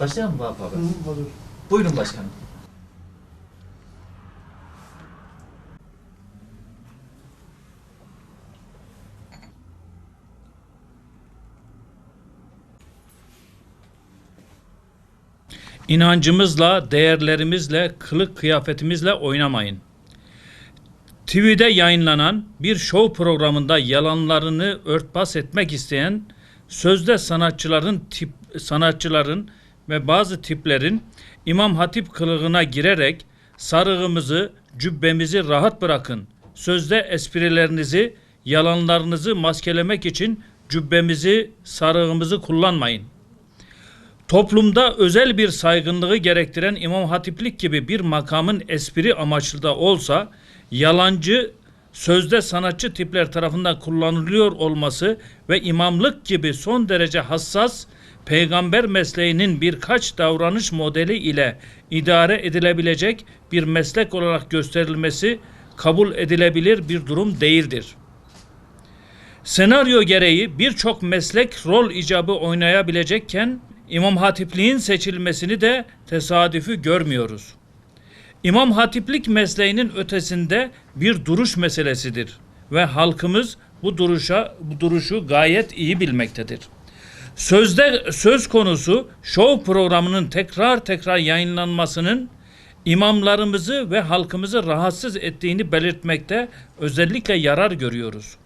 Başlayalım mı Vahap abi? Hı, olur. Buyurun başkanım. İnancımızla, değerlerimizle, kılık kıyafetimizle oynamayın. TV'de yayınlanan bir show programında yalanlarını örtbas etmek isteyen sözde sanatçıların tip sanatçıların ve bazı tiplerin İmam Hatip kılığına girerek sarığımızı, cübbemizi rahat bırakın. Sözde esprilerinizi, yalanlarınızı maskelemek için cübbemizi, sarığımızı kullanmayın. Toplumda özel bir saygınlığı gerektiren İmam Hatiplik gibi bir makamın espri amaçlı da olsa yalancı sözde sanatçı tipler tarafından kullanılıyor olması ve imamlık gibi son derece hassas peygamber mesleğinin birkaç davranış modeli ile idare edilebilecek bir meslek olarak gösterilmesi kabul edilebilir bir durum değildir. Senaryo gereği birçok meslek rol icabı oynayabilecekken İmam Hatipliğin seçilmesini de tesadüfü görmüyoruz. İmam Hatiplik mesleğinin ötesinde bir duruş meselesidir ve halkımız bu duruşa bu duruşu gayet iyi bilmektedir. Sözde söz konusu show programının tekrar tekrar yayınlanmasının imamlarımızı ve halkımızı rahatsız ettiğini belirtmekte özellikle yarar görüyoruz.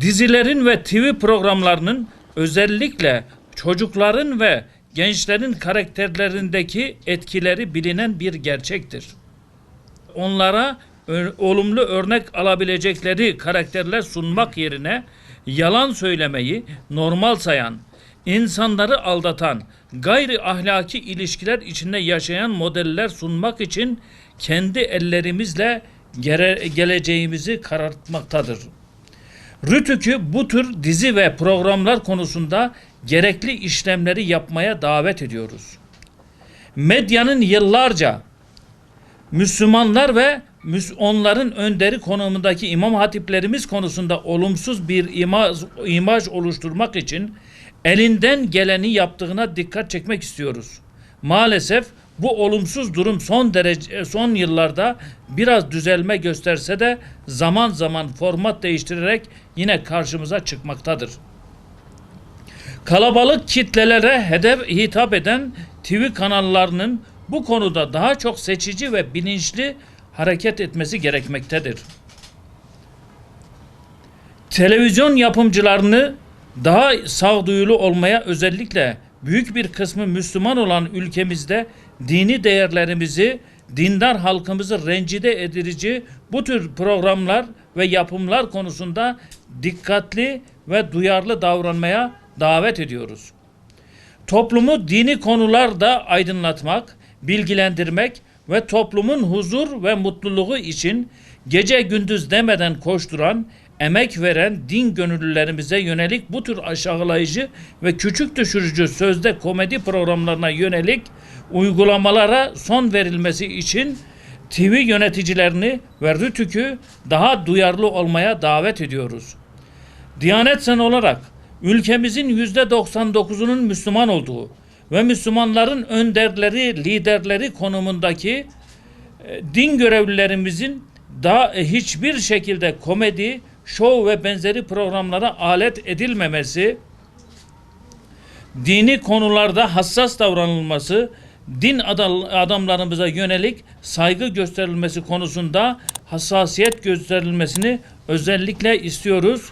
Dizilerin ve TV programlarının özellikle çocukların ve gençlerin karakterlerindeki etkileri bilinen bir gerçektir. Onlara olumlu örnek alabilecekleri karakterler sunmak yerine yalan söylemeyi normal sayan, insanları aldatan, gayri ahlaki ilişkiler içinde yaşayan modeller sunmak için kendi ellerimizle gere- geleceğimizi karartmaktadır. Rütük'ü bu tür dizi ve programlar konusunda gerekli işlemleri yapmaya davet ediyoruz. Medyanın yıllarca Müslümanlar ve onların önderi konumundaki imam hatiplerimiz konusunda olumsuz bir imaj, imaj oluşturmak için elinden geleni yaptığına dikkat çekmek istiyoruz. Maalesef bu olumsuz durum son derece son yıllarda biraz düzelme gösterse de zaman zaman format değiştirerek yine karşımıza çıkmaktadır. Kalabalık kitlelere hedef hitap eden TV kanallarının bu konuda daha çok seçici ve bilinçli hareket etmesi gerekmektedir. Televizyon yapımcılarını daha sağduyulu olmaya özellikle büyük bir kısmı Müslüman olan ülkemizde dini değerlerimizi, dindar halkımızı rencide edici bu tür programlar ve yapımlar konusunda dikkatli ve duyarlı davranmaya davet ediyoruz. Toplumu dini konularda aydınlatmak, bilgilendirmek ve toplumun huzur ve mutluluğu için gece gündüz demeden koşturan, emek veren din gönüllülerimize yönelik bu tür aşağılayıcı ve küçük düşürücü sözde komedi programlarına yönelik uygulamalara son verilmesi için TV yöneticilerini ve Rütük'ü daha duyarlı olmaya davet ediyoruz. Diyanet Sen olarak ülkemizin yüzde 99'unun Müslüman olduğu ve Müslümanların önderleri, liderleri konumundaki e, din görevlilerimizin daha e, hiçbir şekilde komedi, şov ve benzeri programlara alet edilmemesi, dini konularda hassas davranılması, din adam- adamlarımıza yönelik saygı gösterilmesi konusunda hassasiyet gösterilmesini özellikle istiyoruz